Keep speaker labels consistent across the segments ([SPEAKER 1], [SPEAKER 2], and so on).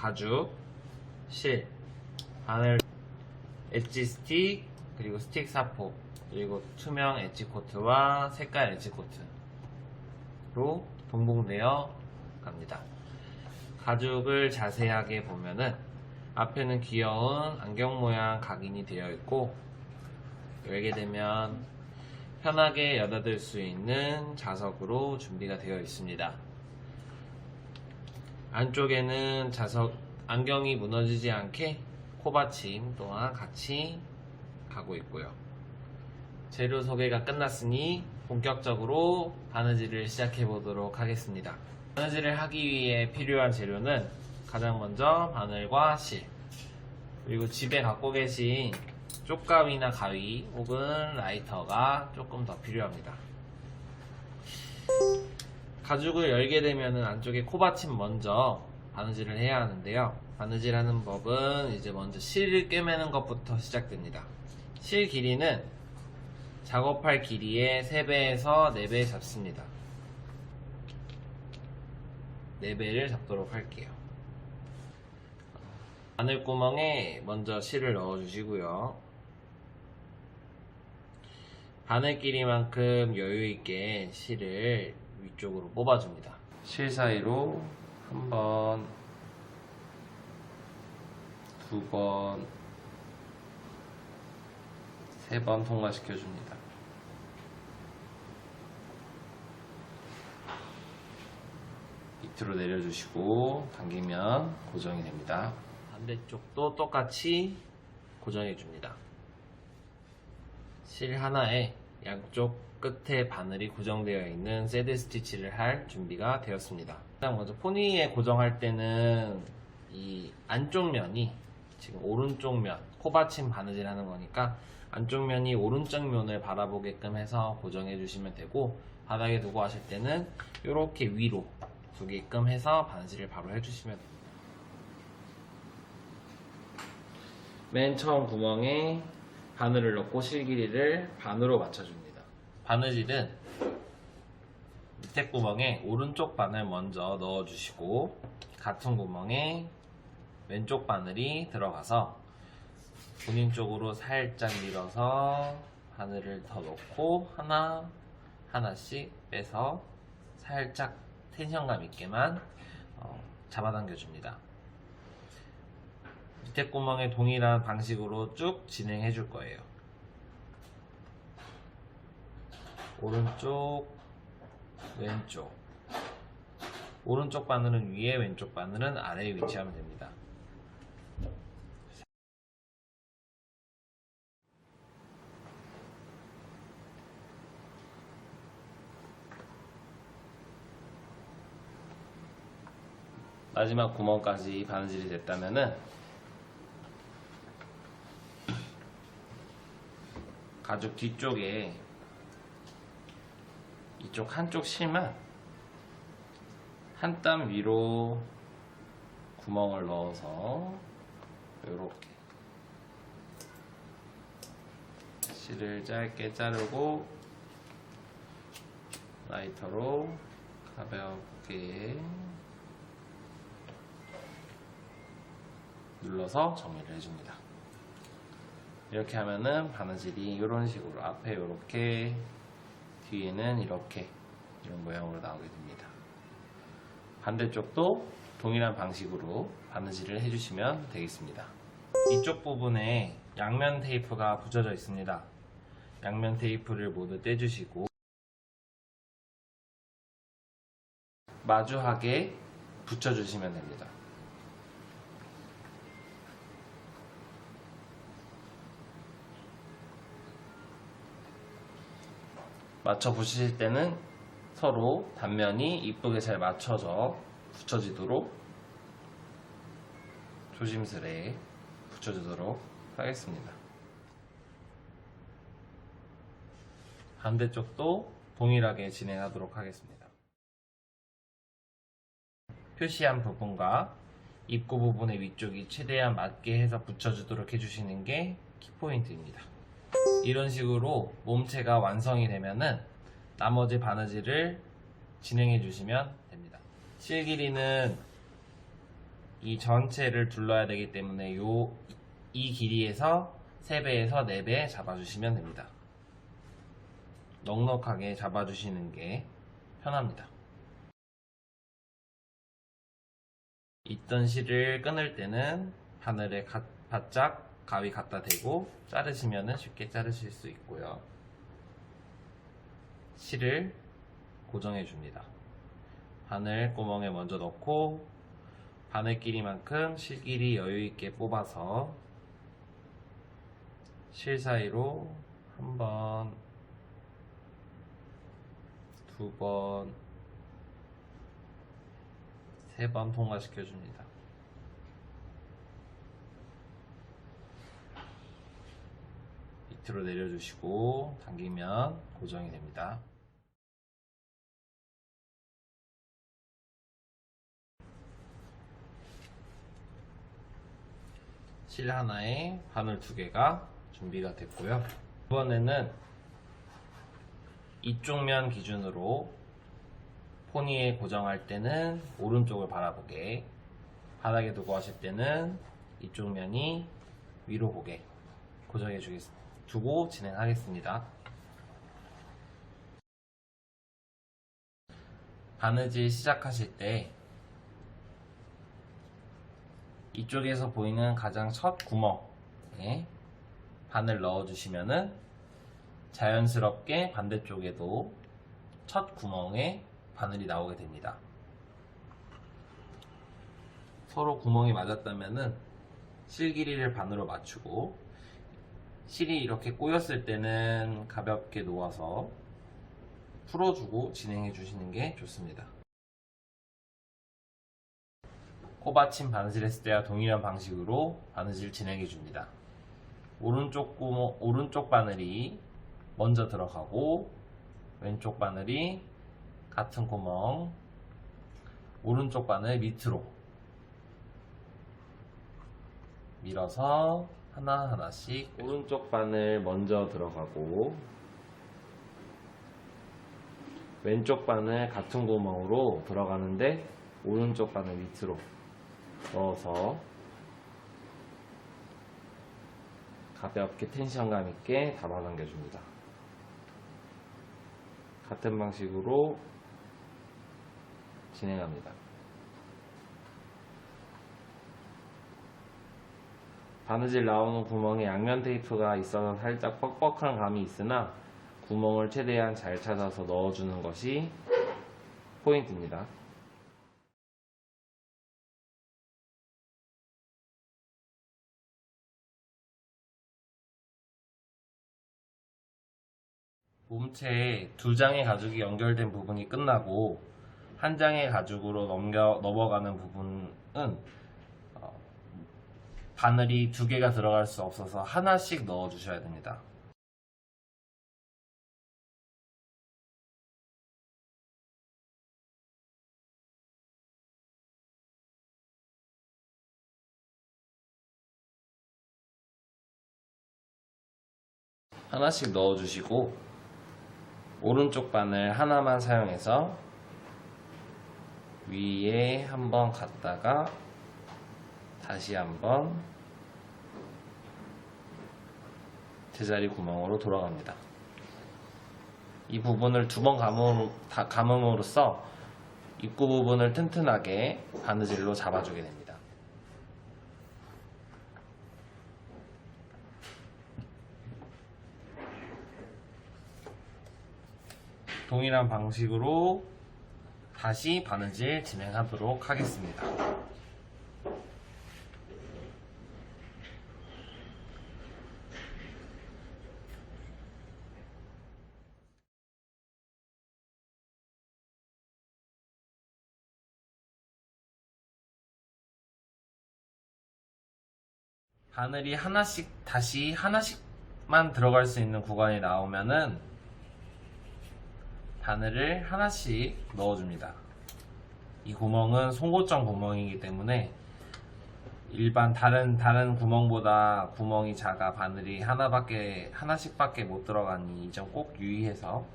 [SPEAKER 1] 가죽, 실, 바늘, 엣지 스틱, 그리고 스틱 사포, 그리고 투명 엣지 코트와 색깔 엣지 코트로 동봉되어 갑니다. 가죽을 자세하게 보면은 앞에는 귀여운 안경 모양 각인이 되어 있고 열게 되면 편하게 여닫을 수 있는 자석으로 준비가 되어 있습니다. 안쪽에는 자석 안경이 무너지지 않게 코받침 또한 같이 가고 있고요. 재료 소개가 끝났으니 본격적으로 바느질을 시작해 보도록 하겠습니다. 바느질을 하기 위해 필요한 재료는 가장 먼저 바늘과 실 그리고 집에 갖고 계신 쪽가위나 가위 혹은 라이터가 조금 더 필요합니다. 가죽을 열게 되면 안쪽에 코받침 먼저 바느질을 해야 하는데요. 바느질하는 법은 이제 먼저 실을 꿰매는 것부터 시작됩니다. 실 길이는 작업할 길이의 3배에서 4배 잡습니다. 4배를 잡도록 할게요. 바늘구멍에 먼저 실을 넣어주시고요. 바늘 길이만큼 여유있게 실을 위쪽으로 뽑아줍니다. 실 사이로 한 번, 두 번, 세 번 통과시켜줍니다. 밑으로 내려주시고 당기면 고정이 됩니다. 반대쪽도 똑같이 고정해 줍니다. 실 하나에 양쪽 끝에 바늘이 고정되어 있는 새드 스티치를 할 준비가 되었습니다. 일단 먼저 포니에 고정할 때는 이 안쪽 면이 지금 오른쪽 면, 코받침 바느질 하는 거니까 안쪽 면이 오른쪽 면을 바라보게끔 해서 고정해 주시면 되고 바닥에 두고 하실 때는 이렇게 위로 두게끔 해서 바느질을 바로 해주시면 됩니다. 맨 처음 구멍에 바늘을 넣고 실 길이를 반으로 맞춰줍니다. 바느질은 밑에 구멍에 오른쪽 바늘 먼저 넣어주시고 같은 구멍에 왼쪽 바늘이 들어가서 본인 쪽으로 살짝 밀어서 바늘을 더 넣고 하나 하나씩 빼서 살짝 텐션감 있게만 어, 잡아당겨 줍니다. 밑에 구멍에 동일한 방식으로 쭉 진행해 줄 거예요. 오른쪽, 왼쪽. 오른쪽 바늘은 위에, 왼쪽 바늘은 아래에 위치하면 됩니다. 마지막 구멍까지 바느질이 됐다면은 가죽 뒤쪽에 이쪽 한쪽 실만 한 땀 위로 구멍을 넣어서 이렇게 실을 짧게 자르고 라이터로 가볍게 눌러서 정리를 해줍니다. 이렇게 하면은 바느질이 이런 식으로 앞에 이렇게 뒤에는 이렇게 이런 모양으로 나오게 됩니다. 반대쪽도 동일한 방식으로 바느질을 해주시면 되겠습니다. 이쪽 부분에 양면 테이프가 붙여져 있습니다. 양면 테이프를 모두 떼주시고 마주하게 붙여주시면 됩니다. 맞춰 붙이실 때는 서로 단면이 이쁘게 잘 맞춰져 붙여지도록 조심스레 붙여주도록 하겠습니다. 반대쪽도 동일하게 진행하도록 하겠습니다. 표시한 부분과 입구 부분의 위쪽이 최대한 맞게 해서 붙여주도록 해주시는 게 키포인트입니다. 이런 식으로 몸체가 완성이 되면은 나머지 바느질을 진행해 주시면 됩니다. 실 길이는 이 전체를 둘러야 되기 때문에 요 이 길이에서 3배에서 4배 잡아주시면 됩니다. 넉넉하게 잡아주시는 게 편합니다. 있던 실을 끊을 때는 바늘에 가- 바짝 가위 갖다 대고 자르시면 쉽게 자르실 수 있고요. 실을 고정해 줍니다. 바늘 구멍에 먼저 넣고 바늘 길이만큼 실 길이 여유 있게 뽑아서 실 사이로 한 번, 두 번, 세 번 통과시켜 줍니다. 밑으로 내려주시고 당기면 고정이 됩니다. 실 하나에 바늘 두 개가 준비가 됐고요. 이번에는 이쪽 면 기준으로 포니에 고정할 때는 오른쪽을 바라보게 바닥에 두고 하실 때는 이쪽 면이 위로 보게 고정해 주겠, 두고 진행하겠습니다. 바느질 시작하실 때 이쪽에서 보이는 가장 첫 구멍에 바늘 넣어주시면은 자연스럽게 반대쪽에도 첫 구멍에 바늘이 나오게 됩니다. 서로 구멍이 맞았다면은 실 길이를 반으로 맞추고 실이 이렇게 꼬였을 때는 가볍게 놓아서 풀어주고 진행해 주시는 게 좋습니다. 코받침 바느질 했을 때와 동일한 방식으로 바느질 진행해 줍니다. 오른쪽 구멍, 오른쪽 바늘이 먼저 들어가고 왼쪽 바늘이 같은 구멍 오른쪽 바늘 밑으로 밀어서 하나 하나씩 오른쪽 바늘 먼저 들어가고 왼쪽 바늘 같은 구멍으로 들어가는데 오른쪽 바늘 밑으로 넣어서 가볍게 텐션감 있게 잡아당겨 줍니다. 같은 방식으로 진행합니다. 바느질 나오는 구멍에 양면 테이프가 있어서 살짝 뻑뻑한 감이 있으나 구멍을 최대한 잘 찾아서 넣어주는 것이 포인트입니다. 몸체에 두 장의 가죽이 연결된 부분이 끝나고 한 장의 가죽으로 넘겨 넘어가는 부분은 어, 바늘이 두 개가 들어갈 수 없어서 하나씩 넣어 주셔야 됩니다. 하나씩 넣어 주시고 오른쪽 바늘 하나만 사용해서 위에 한번 갔다가 다시 한번 제자리 구멍으로 돌아갑니다. 이 부분을 두번 감음으로써 입구 부분을 튼튼하게 바느질로 잡아주게 됩니다. 동일한 방식으로 다시 바느질 진행하도록 하겠습니다. 바늘이 하나씩 다시 하나씩만 들어갈 수 있는 구간이 나오면은 바늘을 하나씩 넣어줍니다. 이 구멍은 송곳정 구멍이기 때문에 일반 다른 다른 구멍보다 구멍이 작아 바늘이 하나밖에 하나씩밖에 못 들어가니 이 점 꼭 유의해서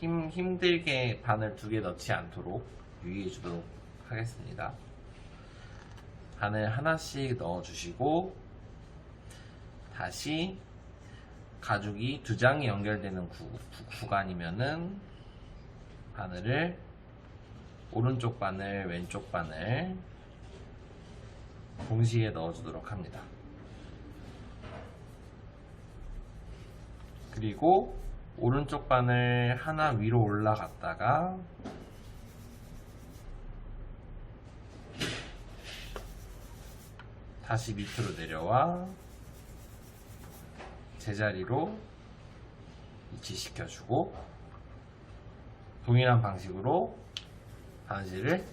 [SPEAKER 1] 힘 힘들게 바늘 두 개 넣지 않도록 유의해 주도록 하겠습니다. 바늘 하나씩 넣어주시고 다시 가죽이 두 장이 연결되는 구, 간이면은 바늘을 오른쪽 바늘, 왼쪽 바늘 동시에 넣어주도록 합니다. 그리고 오른쪽 바늘 하나 위로 올라갔다가 다시 밑으로 내려와 제자리로 위치시켜주고 동일한 방식으로 바느질을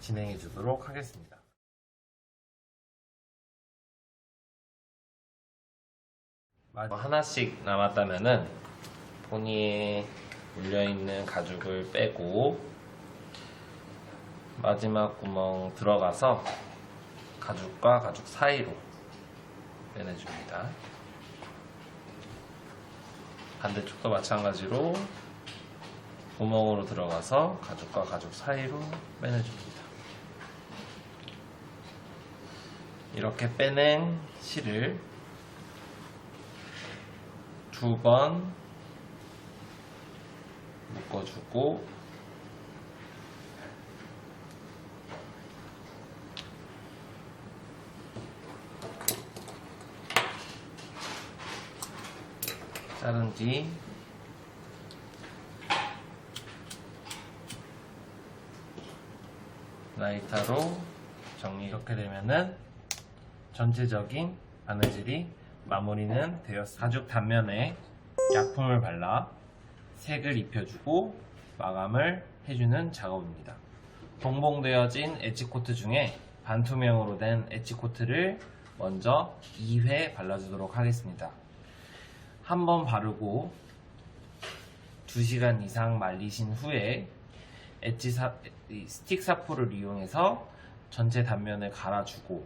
[SPEAKER 1] 진행해 주도록 하겠습니다. 마- 하나씩 남았다면은 본이에 물려있는 가죽을 빼고 마지막 구멍 들어가서 가죽과 가죽 사이로 빼내줍니다. 반대쪽도 마찬가지로 구멍으로 들어가서 가죽과 가죽 사이로 빼내줍니다. 이렇게 빼낸 실을 두 번 묶어주고 뒤 라이터로 정리 이렇게 되면은 전체적인 바느질이 마무리는 되었습니다. 가죽 단면에 약품을 발라 색을 입혀주고 마감을 해주는 작업입니다. 동봉되어진 엣지코트 중에 반투명으로 된 엣지코트를 먼저 2회 발라주도록 하겠습니다. 한 번 바르고 2시간 이상 말리신 후에 엣지 사, 이 스틱 사포를 이용해서 전체 단면을 갈아주고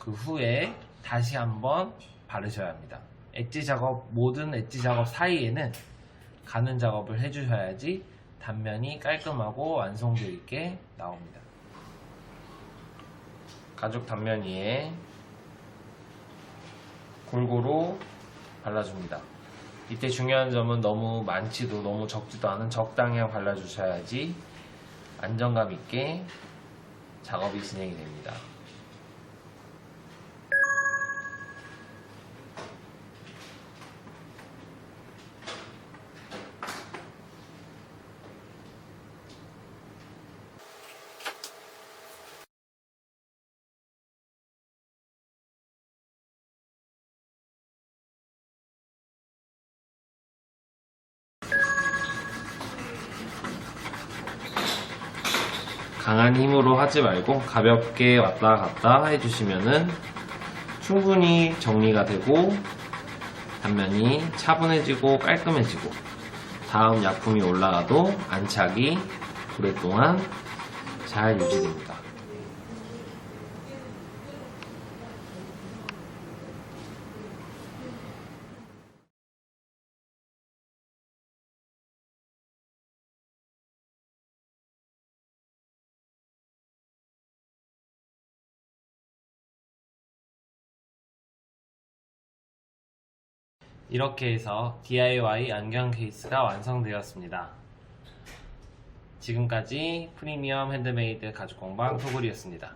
[SPEAKER 1] 그 후에 다시 한번 바르셔야 합니다. 엣지 작업, 모든 엣지 작업 사이에는 가는 작업을 해주셔야지 단면이 깔끔하고 완성도 있게 나옵니다. 가죽 단면 위에 골고루 발라줍니다. 이때 중요한 점은 너무 많지도 너무 적지도 않은 적당량 발라주셔야지 안정감 있게 작업이 진행이 됩니다. 강한 힘으로 하지 말고 가볍게 왔다 갔다 해주시면은 충분히 정리가 되고 단면이 차분해지고 깔끔해지고 다음 약품이 올라가도 안착이 오랫동안 잘 유지됩니다. 이렇게 해서 DIY 안경 케이스가 완성되었습니다. 지금까지 프리미엄 핸드메이드 가죽 공방 소굴이었습니다.